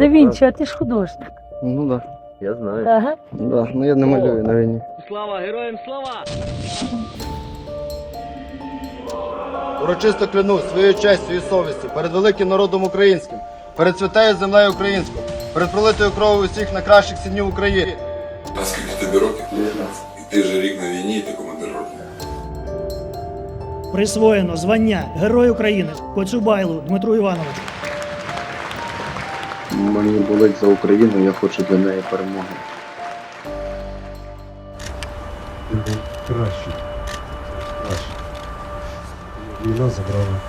Да Вінчі, а ти ж художник. Ну да, я знаю. Ага. Да, ну я не малюю на війні. Слава героям слава! Урочисто клянусь своєю честю і совістю перед великим народом українським, перед святою землею українською, перед пролитою кров'ю усіх найкращих синів України. А скільки тобі років? 19. І ти вже рік на війні, і ти командир роти. Присвоєно звання Герой України Коцюбайлу Дмитру Івановичу. Мені болить за Україну, я хочу для неї перемоги. Краще. Краще. Війна забрала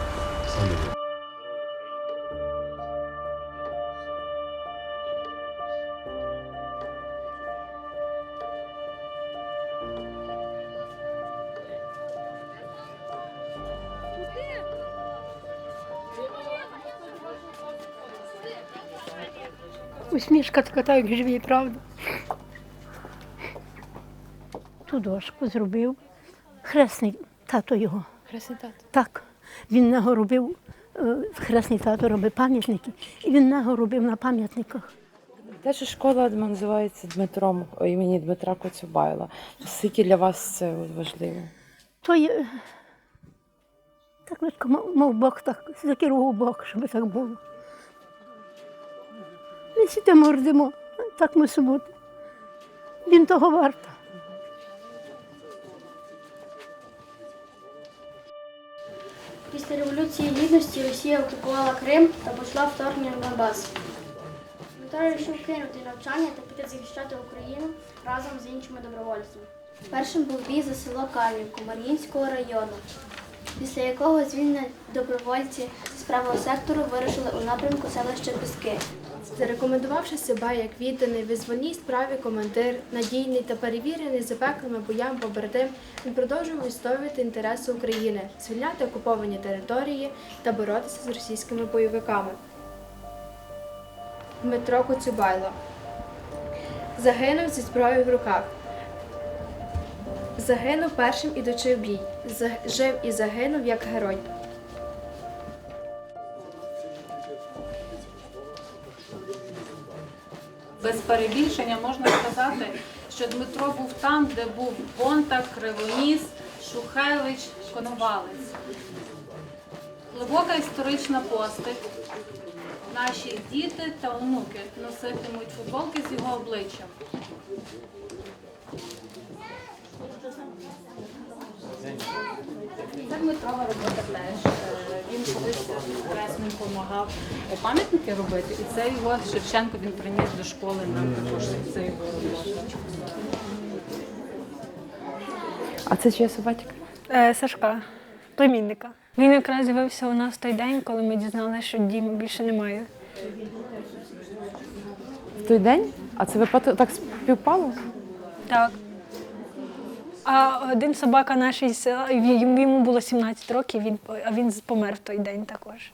Усмішка така, так як живі, правда. Ту дошку зробив. Хресний тато його. Хресний тато. Так. Він нього робив, е, хресний тато робив пам'ятники, і він нього робив на пам'ятниках. Те, що школа називається Дмитром о, імені Дмитра Коцюбайла. Скільки для вас це важливо? То є так мов Бог так, закерував Бог, щоб так було. Ми сидимо, рдимо, так мусить бути. Він того варто. Після Революції Гідності Росія окупувала Крим та почала вторгнення в Донбас. Дмитро вирішив кинути навчання та піти захищати Україну разом з іншими добровольцями. Першим був бій за село Кам'янку Мар'їнського району, після якого звільнені добровольці з правого сектору вирушили у напрямку селища Піски. Зарекомендувавши себе як відданий визвольній справі командир, надійний та перевірений запеклими боями побратим, він продовжував відстоювати інтереси України, звільняти окуповані території та боротися з російськими бойовиками. Дмитро Коцюбайло загинув зі зброєю в руках. Загинув першим ідучи в бій. Жив і загинув як герой. Без перебільшення можна сказати, що Дмитро був там, де був Бонтак, Кривоніс, Шухевич, Коновалець. Глибока історична постать. Наші діти та онуки носитимуть футболки з його обличчям. Це Дмитрова робота теж. Е, Він колись пресним допомагав пам'ятники робити, і це його Шевченко він приніс до школи нам також це його робота. А це чия собачка? Е, Сашка, племінника. Він якраз з'явився у нас той день, коли ми дізналися, що Діми більше немає. В той день? А це випадок так співпало? Так. А один собака наш із села, йому було 17 років, він, а він помер в той день також.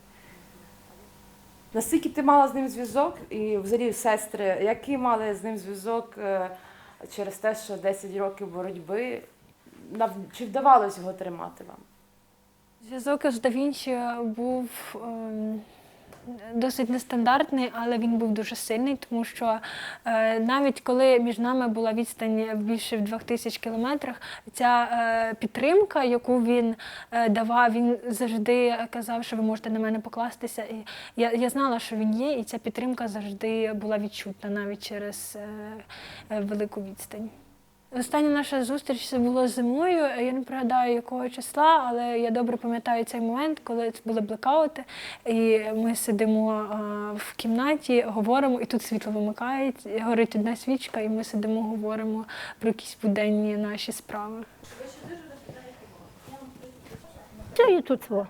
Наскільки ти мала з ним зв'язок, і взагалі сестри, який мали з ним зв'язок е, через те, що 10 років боротьби? Чи вдавалось його тримати вам? Зв'язок з Да Вінчі був ем, досить нестандартний, але він був дуже сильний, тому що е, навіть коли між нами була відстань більше в 2000 кілометрах, ця е, підтримка, яку він е, давав, він завжди казав, що ви можете на мене покластися. І я, я знала, що він є, і ця підтримка завжди була відчутна навіть через е, е, велику відстань. Остання наша зустріч це було зимою. Я не пригадаю якого числа, але я добре пам'ятаю цей момент, коли це були блекаути, і ми сидимо а, в кімнаті, говоримо, і тут світло вимикають, і горить одна свічка, і ми сидимо, говоримо про якісь буденні наші справи. Це і тут во.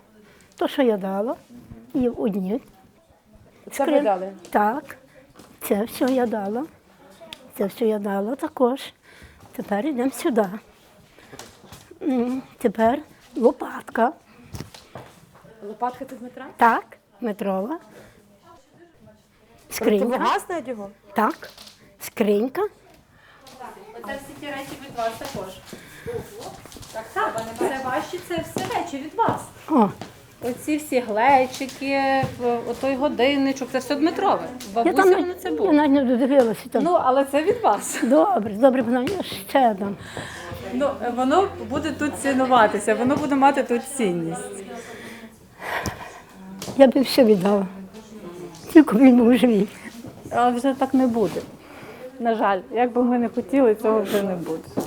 То, що я дала, і одні. Це ви дали? Так, це все я дала. Це все я дала також. Тепер йдемо сюди. Тепер лопатка. Лопатка це Дмитра? Так, метрова. Скринька. Противогаз навіть його? Так, скринька. Оце всі ті речі від вас також. Так, так, це ваші, це все речі від вас. О, Оці всі глечики, отой годинничок, це все Дмитрове. Я Бабуся там воно це я навіть не додивилася там. Ну, але це від вас. Добре, добре, вона я ще дам. Ну, воно буде тут цінуватися, воно буде мати тут цінність. Я б все віддала. Тільки він був живий. Але вже так не буде. На жаль, як би ми не хотіли, цього вже не буде.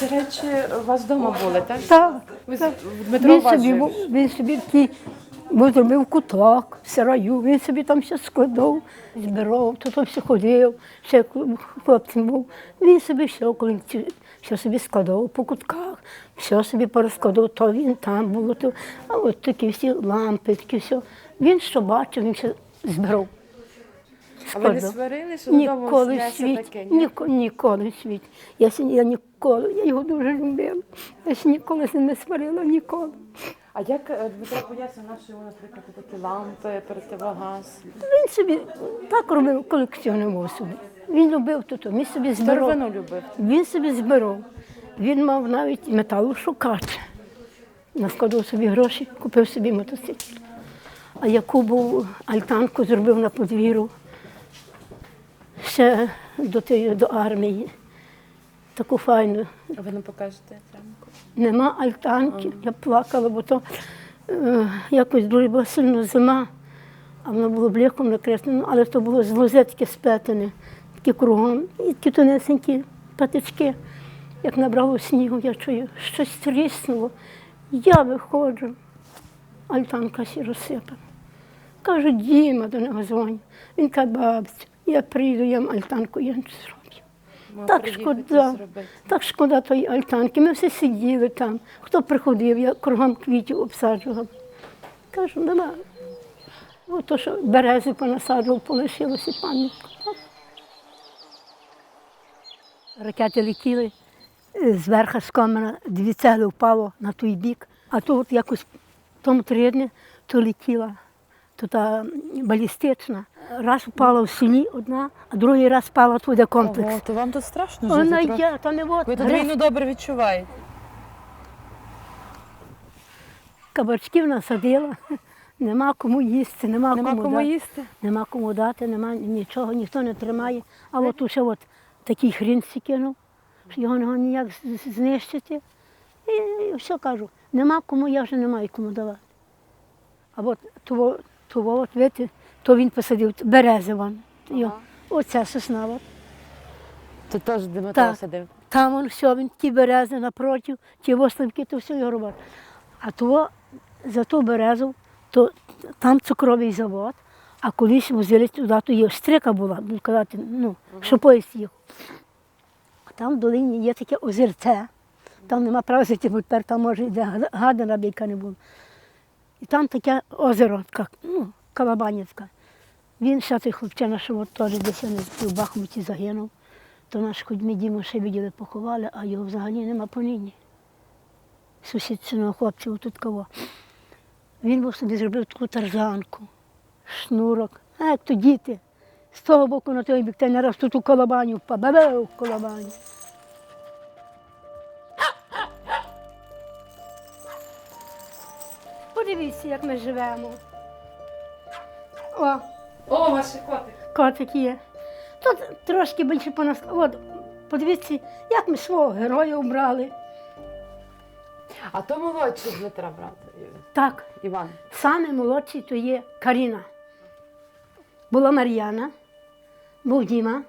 Ці речі у вас вдома були, так? Так. Ви з- так. Дмитро Він собі, був, він собі такий був зробив куток в сараю, він собі там все складав, збирав, то там все ходив, ще хлопцем був. Він собі все, коли все собі складав по кутках, все собі порозкладав, то він там було, то, а от такі всі лампи, такі все. Він що бачив, він все збирав. А ви не складав. сварили, що додому Ніколи в світі, таке? Ні? ніко, ніколи в світі. Я, сі- я ніколи, я його дуже любила. Я ще ніколи з ним не сварила, ніколи. А як е, Дмитро пояснює, на що йому, наприклад, такі лампи, противогаз? Він собі так робив, колекціонував собі. Він любив тут, він собі збирав. Любив. Він собі збирав. Він мав навіть металошукач. Наскладав собі гроші, купив собі мотоцикл. А яку був альтанку зробив на подвір'ю ще до, до армії. Таку файну. А ви не покажете прямо? Нема альтанки. Я плакала, бо то е, якось дуже була сильна зима, а воно було блеком накреслено, але то було з лозетки спетене, такі кругом, і такі тонесенькі патички. Як набрало снігу, я чую, щось тріснуло. Я виходжу, альтанка всі розсипана. Кажу, Діма до нього дзвоню. Він каже, бабцю, я прийду, я альтанку я зроблю. Так шкода. Так шкода тої альтанки. Ми всі сиділи там. Хто приходив, я кругом квітів обсаджував. Кажу, давай. Ото що берези понасаджував, полишилося пам'ятку. Ракети летіли, зверху з камера дві цегли впало на той бік, а то от якось в тому тридні то летіла, то та балістична. Раз впала в селі одна, а другий раз впала туди комплекс. Ого, то вам тут страшно Вона жити трохи? є, то не от. Ви тут грець. війну добре відчуваєте. Кабачків насадила, нема кому їсти, нема, Нема кому, кому дати, їсти? нема кому дати, нема нічого, ніхто не тримає. А от уже от такий хрін сі кинув, що його не ніяк з- з- знищити. І, і все кажу, нема кому, я вже не маю кому давати. А от того, того от, видите, то він посадив берези вон. Його. Оця сосна. От. То теж Дмитро Так. сидив. Там он все, він ті берези напроти, ті восливки, то все його робота. А то за ту березу, то там цукровий завод, а колись возили туди, то є стрика була, буду казати, ну, що поїзд їхав. А там в долині є таке озерце, там нема права зайти, бо тепер там може йде гадана бійка не було. І там таке озеро, така, ну, Калабанівська. Він ще той хлопчина, що от теж десь не в Бахмуті загинув. То наш хоч ми Діму ще виділи, поховали, а його взагалі нема по нині. Сусід синого хлопця тут кого. Він був собі зробив таку тарзанку, шнурок. А як то діти. З того боку на той бік, та не раз тут у колобаню впав, у колобаню. Подивіться, як ми живемо. О, О, ваш котик. котик є. Тут трошки більше по нас. От, подивіться, як ми свого героя обрали. А то молодший Дмитра брат. Так, Іван. саме молодший то є Каріна. Була Мар'яна, був Діма,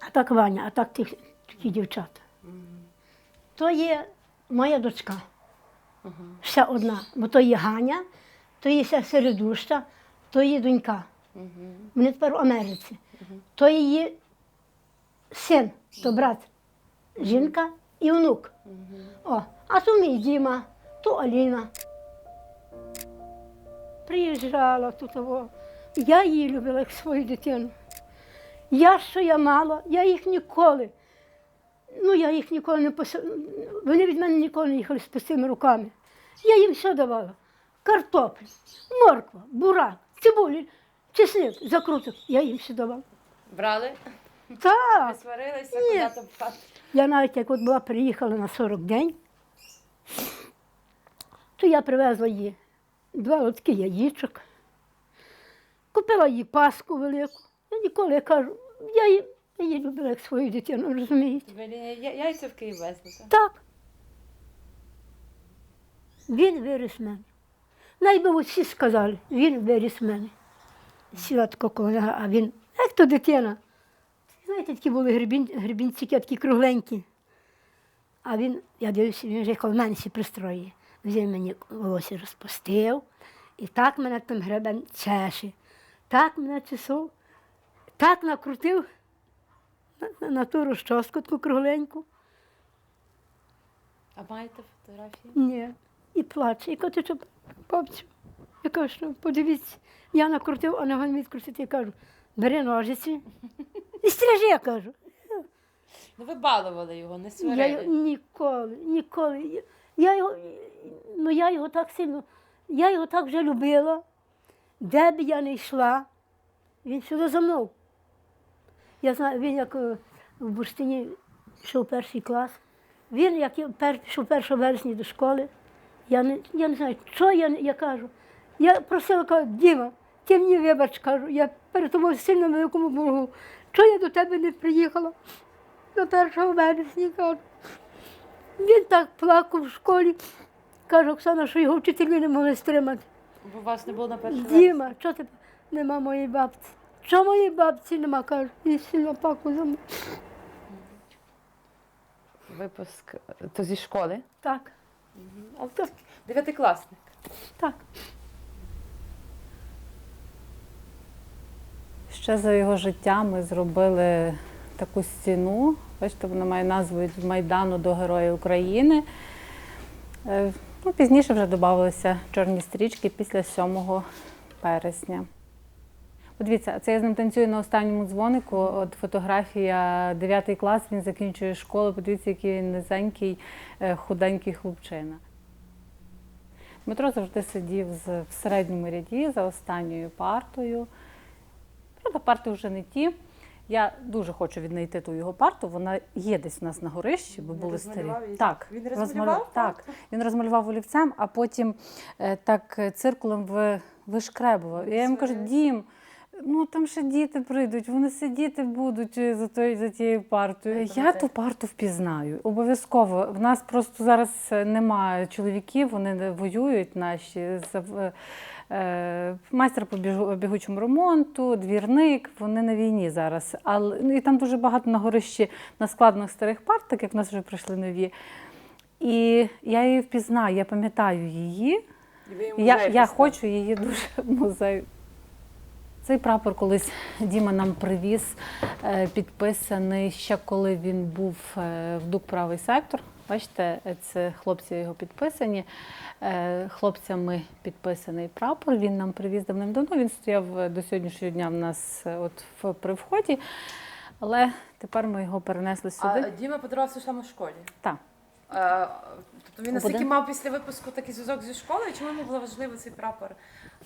а так Ваня, а так ті, такі дівчата. То є моя дочка. Ще одна, бо то є Ганя, то є ще середуща, то є донька. Вони тепер в Америці. То її син, то брат, жінка і внук. О, а то мій Діма, то Аліна. Приїжджала тут. Я її любила як свою дитину. Я що я мала, я їх ніколи. Ну, я їх ніколи не пося... Вони від мене ніколи не їхали з пустими руками. Я їм все давала. Картоплю, морква, бурак, цибулі, чесник, закруток. Я їм все давала. Брали? Так. Сварилися, Ні. куди то пхати? Я навіть як от була приїхала на 40 день, То я привезла їй два лотки яєчок, купила їй паску велику. Я ніколи я кажу, я її, я її любила як свою дитину, розумієте? Ви я- яйця в Київ везли, так? Так. Він виріс мене. Найби усі сказали, він виріс в мене. Сіла така коло нього, а він, як то дитина. Знаєте, такі були гребін, гребінчики, такі кругленькі. А він, я дивлюся, він вже коло мене сі пристроює. Взяв мені волосся розпустив, і так мене там гребен чеше. Так мене чесав, так накрутив на, на, на ту розчоску таку кругленьку. А маєте фотографії? Ні. І плаче. І каже, що бабцю. Я кажу, що подивіться, я накрутив, а не він відкрутити. Я кажу, бери ножиці і стрижи, я кажу. Ну ви балували його, не Я сварили. його ніколи, ніколи. Я- Я його, ну я його так сильно, я його так вже любила. Де б я не йшла, він сюди за мною. Я знаю, він як е, в Бурштині йшов перший клас. Він, як я пішов 1 вересня до школи, я не, я не знаю, що я, я кажу. Я просила, кажу, Діма, ти мені вибач, кажу, я перед тобою сильно великому боргу. Чого я до тебе не приїхала? До 1 вересня, кажу. Він так плакав в школі. Каже, Оксана, що його вчителі не могли стримати. Бо вас не було на перший Діма, що ти нема моєї бабці? Що моєї бабці нема, кажу, і сильно плакав за. Випуск то зі школи. Так, А то дев'ятикласник. так. Ще за його життя ми зробили таку стіну. Бачите, вона має назву від Майдану до Героя України. Е, Ну, пізніше вже додавалися чорні стрічки після 7 березня. Подивіться, це я з ним танцюю на останньому дзвонику. От фотографія 9 клас, він закінчує школу. Подивіться, який він низенький, е, худенький хлопчина. Дмитро завжди сидів в середньому ряді за останньою партою. Правда, парти вже не ті. Я дуже хочу віднайти ту його парту. Вона є десь у нас на горищі, бо Він були старі. її? Так, Він розмалював- Так, він розмалював олівцем, а потім е, так циркулем ви, вишкребував. Я йому кажу, Дім, ну там ще діти прийдуть, вони сидіти будуть е, за, той, за тією партою. Я ту парту впізнаю. Обов'язково. В нас просто зараз е, немає чоловіків, вони воюють наші. Е, Майстер по бігучому ремонту, двірник, вони на війні зараз. Але ну, і там дуже багато на горищі на складних старих парт, так як в нас вже прийшли нові. І я її впізнаю, я пам'ятаю її. Я, я хочу її дуже в музей. Цей прапор колись Діма нам привіз, е, підписаний ще коли він був е, в ДУК правий сектор. Бачите, це хлопці його підписані. Е, Хлопцями підписаний прапор. Він нам привіз давним-давно. Він стояв до сьогоднішнього дня в нас от в, при вході. Але тепер ми його перенесли сюди. А Діма подарував все саме в школі. Так. Тобто він настільки Буде? мав після випуску такий зв'язок зі школою, чому йому було важливо цей прапор?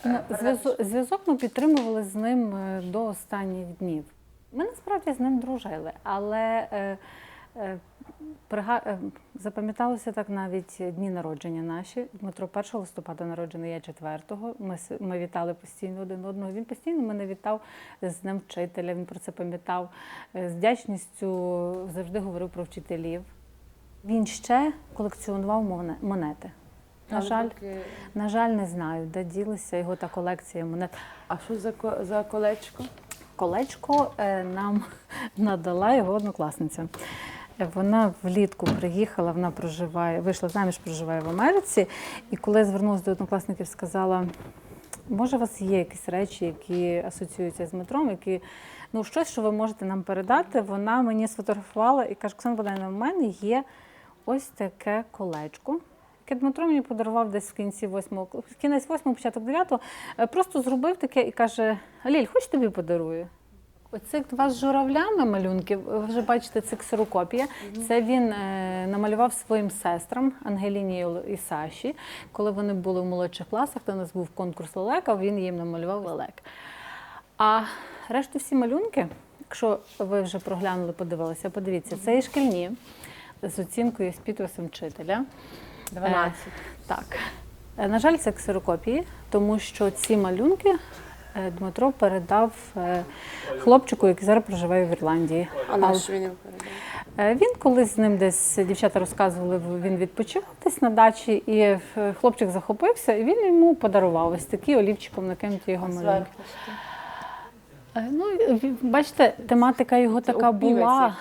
Е, Ну? Зв'язок, ми підтримували з ним е, до останніх днів. Ми насправді з ним дружили, але е, е, прига... запам'яталося так навіть дні народження наші. Дмитро 1 листопада народжений, я 4-го. Ми, ми вітали постійно один одного. Він постійно мене вітав з Днем вчителя, він про це пам'ятав. З вдячністю завжди говорив про вчителів. Він ще колекціонував моне- монети. На Але жаль, поки- на жаль, не знаю, де ділися його та колекція монет. А що за, за колечко? Колечко е, нам надала його однокласниця. Е, Вона влітку приїхала, вона проживає, вийшла заміж, проживає в Америці. І коли я звернулася до однокласників, сказала: може, у вас є якісь речі, які асоціюються з метром, які ну щось, що ви можете нам передати. Вона мені сфотографувала і каже: Оксана Богданівна, в мене є ось таке колечко. Яке Дмитро мені подарував десь в кінці восьмого, в кінець восьмого, початок дев'ятого, е, просто зробив таке і каже: Ліль, хоч тобі подарую? У вас з журавлями малюнки, ви вже бачите, це ксерокопія. Це він е, намалював своїм сестрам Ангеліні і і Саші. Коли вони були в молодших класах, то у нас був конкурс лелека, він їм намалював лелек. А решту всі малюнки, якщо ви вже проглянули, подивилися, подивіться, це і шкільні з оцінкою з підписом вчителя. 12. Так. Е, На жаль, це ксерокопії, тому що ці малюнки е, Дмитро передав е, хлопчику, який зараз проживає в Ірландії. А на що він передав? Е, Він колись з ним десь дівчата розказували, він відпочивав десь на дачі, і е, хлопчик захопився, і він йому подарував ось такі олівчиком накинуті його малюнки. Е, Ну, бачите, тематика його така була.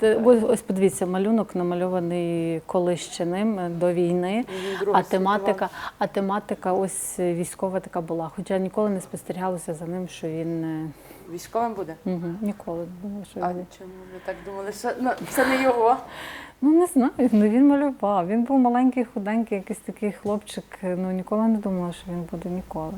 якийсь. Ось, подивіться, малюнок намальований колись ще ним е, до війни. А тематика, а тематика ось е, військова така була. Хоча ніколи не спостерігалося за ним, що він е, Військовим буде? угу, ніколи не думала, що А він. чому ви так думали? Що ну, це не його? Ну не знаю, ну він малював. Він був маленький, худенький, якийсь такий хлопчик. е, Ну ніколи не думала, що він буде ніколи.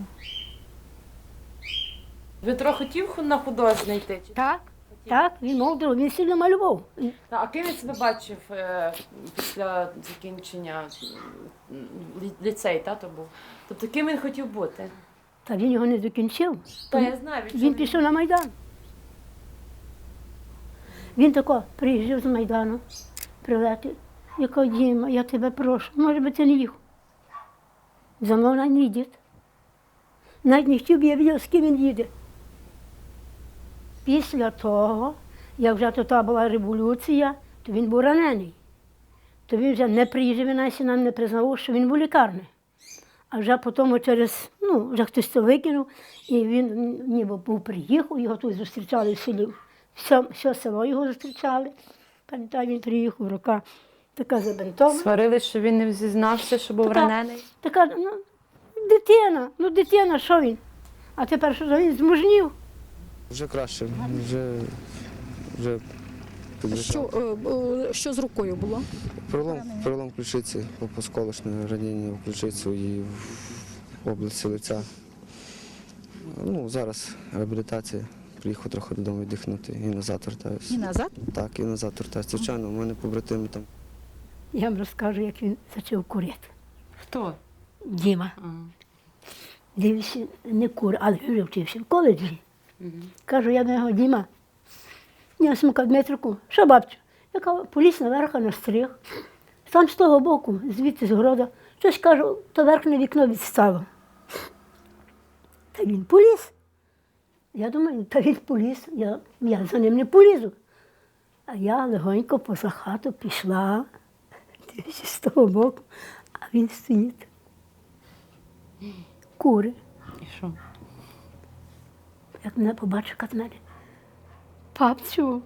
Дмитро хотів на художник йти? чи- Так, так, він молодий, він сильно малював. Та, А ким він себе бачив е, після закінчення м, лі- ліцей, та, то був? Тобто ким він хотів бути? Та він його не закінчив. Та я знаю, від Він пішов на Майдан. Він тако приїжджав з Майдану, прилетів. Я кажу, Діма, я тебе прошу, може би ти не їхав. За мною навіть не йде. Навіть не хотів би я бачив, з ким він їде. Після того, як вже то була революція, то він був ранений. То він вже не приїжджав, він навіть нам не признавав, що він був лікарний. А вже потім через, ну, вже хтось це викинув, і він ніби був приїхав, його тут зустрічали в селі. Все, все село його зустрічали. Пам'ятаю, він приїхав, рука така забинтована. Сварились, що він не зізнався, що був Така- ранений. Така, ну, дитина, ну дитина, що він? А тепер що він змужнів? Вже краще, вже, вже Що, е, е, що з рукою було? Перелом, перелом ключиці, осколочне ранення в ключицю і в області лиця. Ну, зараз реабілітація. Приїхав трохи додому віддихнути і назад вертаюся. І назад? Так, і назад вертаюся. Звичайно, у мене побратими там. Я вам розкажу, як він почав курити. Хто? Діма. Дивився, не кур, але він вже вчився в коледжі. Кажу, я до нього, Діма, я смука Дмитрику, що бабцю? Я кажу, поліз наверх на стріх. Там з того боку, звідти з города, щось кажу, то верхнє вікно відстало. Та він поліз. Я думаю, та він поліз, я, я за ним не полізу. А я легонько поза хату пішла, дивлюся з того боку, а він стоїть. Кури. І що? Як мене побачив каже мене. Папцю.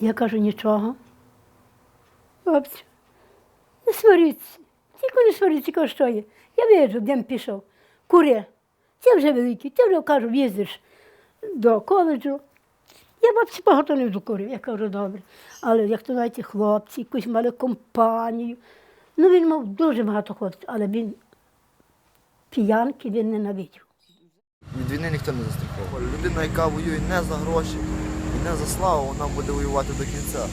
Я кажу нічого. Папцю, не сваріться. Тільки не сваріться, кажу, що є. Я вижу, де пішов. Кури. Ти вже великий, ти вже кажу, їздиш до коледжу. Я бабці багато не докурив, я кажу, добре. Але як то знаєте, хлопці, якусь мали компанію. Ну він мав дуже багато хлопців, але він п'янки він ненавидів. Від війни ніхто не застраховує. Людина, яка воює не за гроші і не за славу, вона буде воювати до кінця.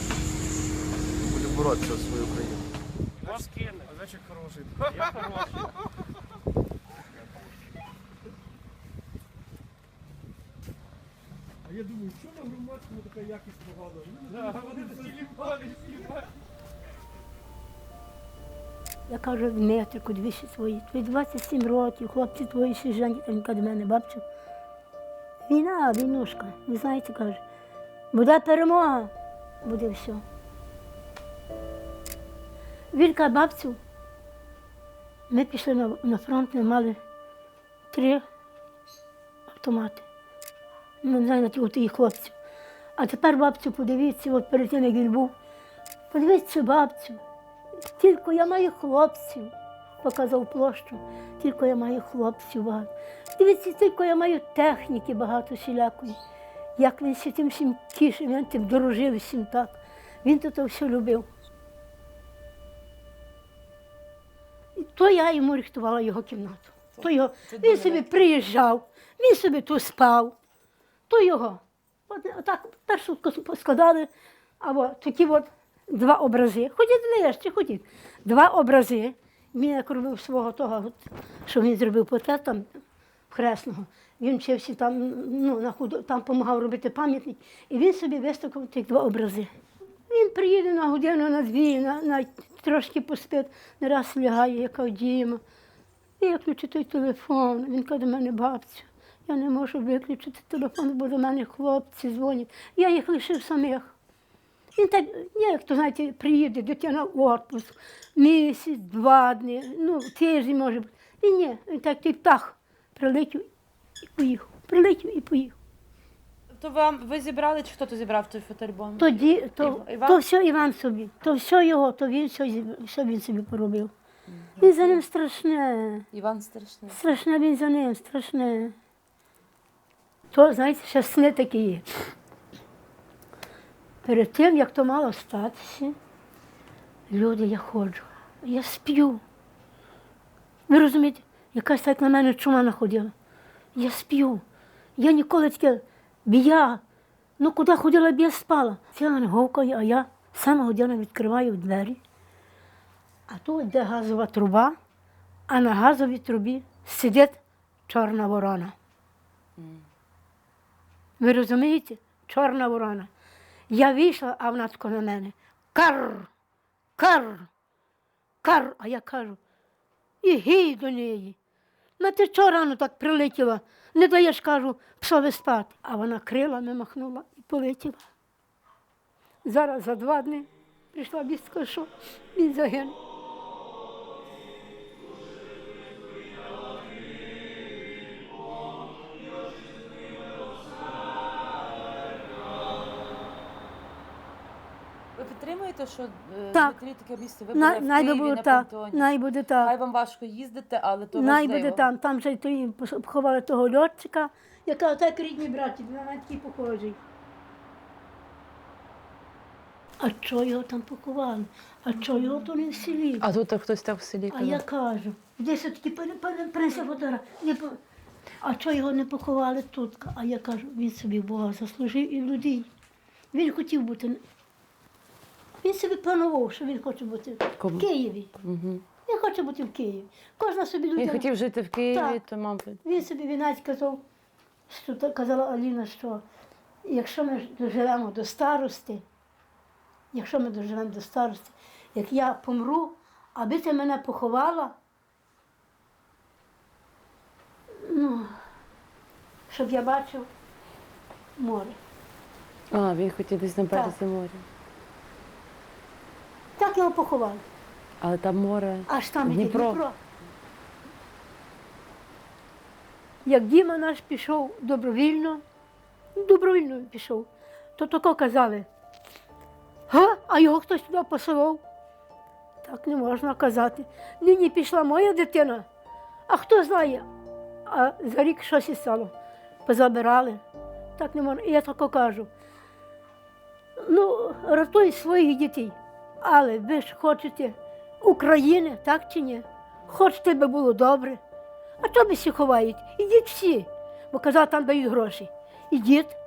Буде боротися за свою країну. А я думаю, що на громадському така якість погана? Я кажу, Дмитрику, двічі свої, твої 27 років, хлопці твої ще жені, до мене, бабцю. Війна, війнушка, ви знаєте, каже, буде перемога, буде все. Він бабцю, ми пішли на, на фронт, ми мали три автомати. Ну, не знаю, на хлопців. А тепер, бабцю, подивіться, от перед тим, як він був, подивіться, бабцю, тільки я маю хлопців, показав площу, тільки я маю хлопців багато. Дивіться, тільки я маю техніки багато всілякої. Як він ще тим всім тішив, він тим дорожив всім так. Він то, то все любив. І то я йому рихтувала його кімнату. То його, він собі приїжджав, він собі тут спав. То його. От, отак першу складали, або такі от два образи. Ходіть ближче, ходіть. Два образи. Він як робив свого того, що він зробив портрет там хресного. Він вчився там, ну, на худу, там допомагав робити пам'ятник. І він собі виставив тих два образи. Він Він приїде на годину, на дві, на, на трошки поспить, не раз лягає, яка Діма. І я включу той телефон. Він каже до мене, бабцю, я не можу виключити телефон, бо до мене хлопці дзвонять. Я їх лишив самих. Він так, як то знаєте, приїде дитина в отпуск, місяць, два дні, ну, тиждень може бути. І ні, він так той птах прилетів і поїхав. Прилетів і поїхав. То вам ви зібрали чи хто то зібрав той фотоальбом? Тоді то, Іван? то все Іван собі, то все його, то він все, зіб- все він собі поробив. Він за ним страшне. Іван страшний. Страшне він за ним, страшне. То, знаєте, ще сни такі є. Перед тим, як то мало статися, люди, я ходжу, я сп'ю. Ви розумієте, якась так на мене чума находила. Я сп'ю. Я ніколи таке, бі я, ну куди ходила, б я спала. Ціла говкає, а я сама година відкриваю двері. А тут йде газова труба, а на газовій трубі сидить чорна ворона. Ви розумієте? Чорна ворона. Я вийшла, а вона тако на мене. Кар, кар, кар. А я кажу, і гій до неї. На ти чого рано так прилетіла? Не даєш, кажу, псові спати. А вона крилами махнула і полетіла. Зараз за два дні прийшла вістка, що він загинув. Підтримуєте, що е, Так. закрити таке місце? Ви На- були в най Києві, було на так, Пантеоні. най буде так. Хай вам важко їздити, але то Най важливо. буде там, там же й пос- поховали того льотчика, яка отак рідні браті, на мене такий похожий. А чого його там поховали? А чого його то не в селі? А тут хтось так в селі А я кажу, десь таки принесе фотограф. Не по- А чого його не поховали тут? А я кажу, він собі Бога заслужив і людей. Він хотів бути. Він собі планував, що він хоче бути в Києві. Він хоче бути в Києві. Кожна собі людина. Він хотів жити в Києві, Так. то мабуть. Він собі він навіть казав, що та- казала Аліна, що якщо ми доживемо до старости, якщо ми доживемо до старости, як я помру, аби ти мене поховала, ну, щоб я бачив море. А, він хотів десь на березі моря. Так його поховали. Але там море. Аж там іде Дніпро. Дніпро. Як Діма наш пішов добровільно, добровільно пішов, то тако казали, га, а його хтось туди посилав. Так не можна казати. Нині пішла моя дитина, а хто знає, а за рік щось і стало. Позабирали. Так не можна. І я тако кажу. Ну, рятуй своїх дітей. Але ви ж хочете України, так чи ні? Хочете, би було добре. А то ви всі ховають. Ідіть всі. Бо казали, там дають гроші. Ідіть.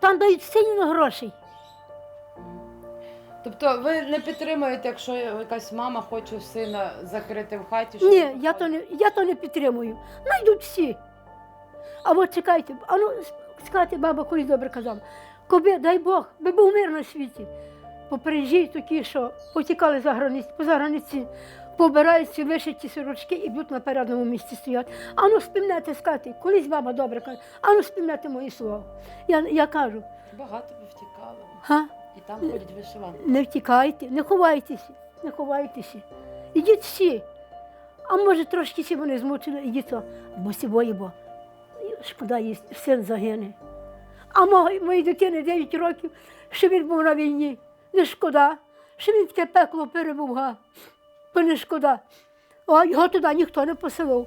Там дають сильно грошей. Тобто ви не підтримуєте, якщо якась мама хоче сина закрити в хаті? щоб Ні, я то не, я то не підтримую. Найдуть всі. А от чекайте, а ну скажете, баба колись добре казала. Коби, дай Бог, би був мир на світі. Попережі такі, що потікали за границі, поза границі, побираються вишиті сорочки і будуть на передньому місці стоять. А ну спімнете скати, колись баба добре каже, а ну спімнете мої слова. Я, я кажу, Багато би втікало. га? І там ходять вишиванки. Не втікайте, не ховайтеся, не ховайтеся. Ідіть всі. А може трошки сі вони змучили, ідіть, то, бо сібої, бо шкода їй син загине. А мої, моїй дитини 9 років, що він був на війні. Не шкода, що він таке пекло перебув, га. То не шкода. А його туди ніхто не посилав.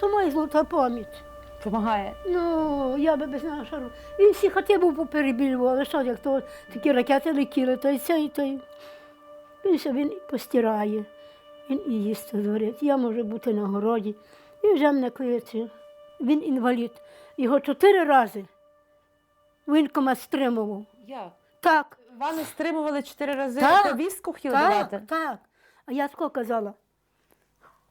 То моя золота пам'ять. Помагає. Ну, я би без нього робила. Він всі хати був поперебілював, але що, як то такі ракети летіли, то й це, і то й. Він все він і постирає, він і їсти зварить. Я можу бути на городі. Він вже мене кличе. Він інвалід. Його чотири рази воєнкомат стримував. Як? Так, не стримували чотири рази, Так, повістку хотіли так, давати? так. А я тако казала.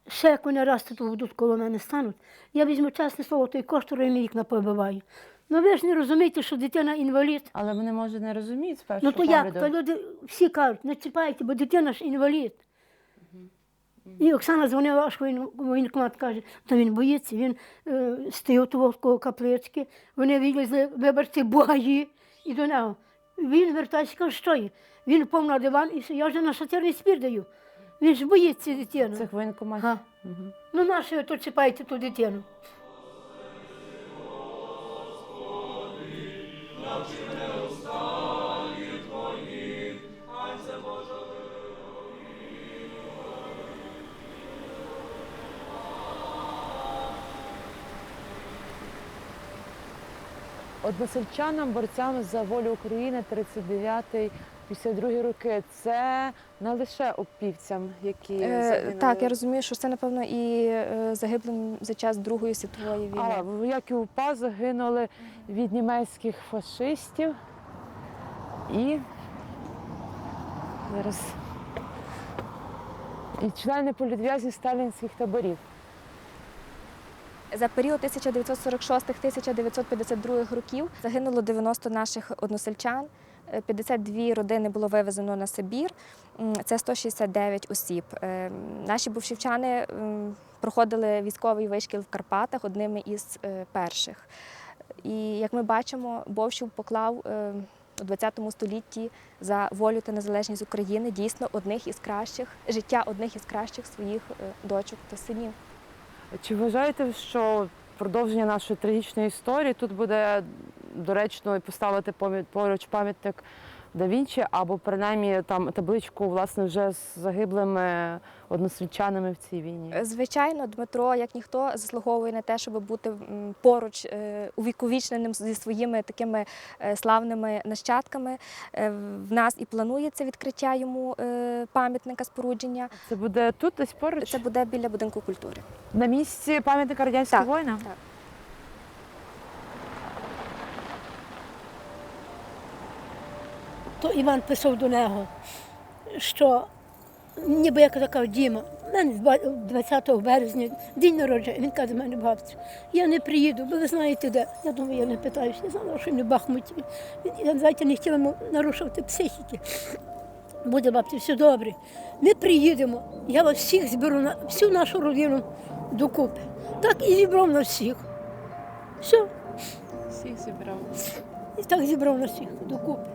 ще як вони раз тут будуть коло мене стануть, я візьму чесне слово, той коштур і вікна побиваю. Ну ви ж не розумієте, що дитина інвалід. Але вони, може, не розуміють з першого Ну то як? погляду. То люди всі кажуть, не чіпайте, бо дитина ж інвалід. І Оксана дзвонила, аж воєн- воєнкомат каже, то він боїться, він е, стояв того коло каплички, вони вилізли, вибачте, бугаї, і до нього. Він вертається, каже, що є? Він впав на диван і я вже на шатирний спір даю. Він ж боїться дитину. Це воєнкомат. Ага. Ну нащо ви то чіпаєте ту дитину? Односельчанам, борцям за волю України 39-52 роки. Це не лише опівцям, які Е, загинули. так, я розумію, що це напевно і е, загиблим за час Другої світової війни. А, як і УПА загинули від німецьких фашистів. І зараз і члени політв'язнів сталінських таборів. За період 1946-1952 років загинуло 90 наших односельчан. е, 52 родини було вивезено на Сибір. Це 169 осіб. Е, Наші бувшівчани проходили військовий вишкіл в Карпатах одними із е, перших. І як ми бачимо, Бовщів поклав е, у 20 столітті за волю та незалежність України дійсно одних із кращих життя одних із кращих своїх е, дочок та синів. Чи вважаєте, що продовження нашої трагічної історії тут буде доречно поставити поруч пам'ятник Да Вінчі, або принаймні там табличку власне вже з загиблими односельчанами в цій війні? Звичайно, Дмитро, як ніхто, заслуговує на те, щоб бути поруч е, увіковічненим зі своїми такими е, славними нащадками. Е, В нас і планується відкриття йому е, пам'ятника спорудження. Це буде тут десь поруч? Це буде біля будинку культури. На місці пам'ятника радянського воїна? так. То Іван писав до нього, що ніби як така Діма, в мене 20 березня день народження. Він каже, мене бабцю, я не приїду, бо ви знаєте де. Я думаю, я не питаюся, я знала, що він не бахмуті. Я знаєте, не хотіла нарушувати психіки. Буде бабці, все добре. Ми приїдемо, я вас всіх зберу на всю нашу родину докупи. Так і зібрав на всіх. Все. Всіх зібрав. І так зібрав на всіх докупи.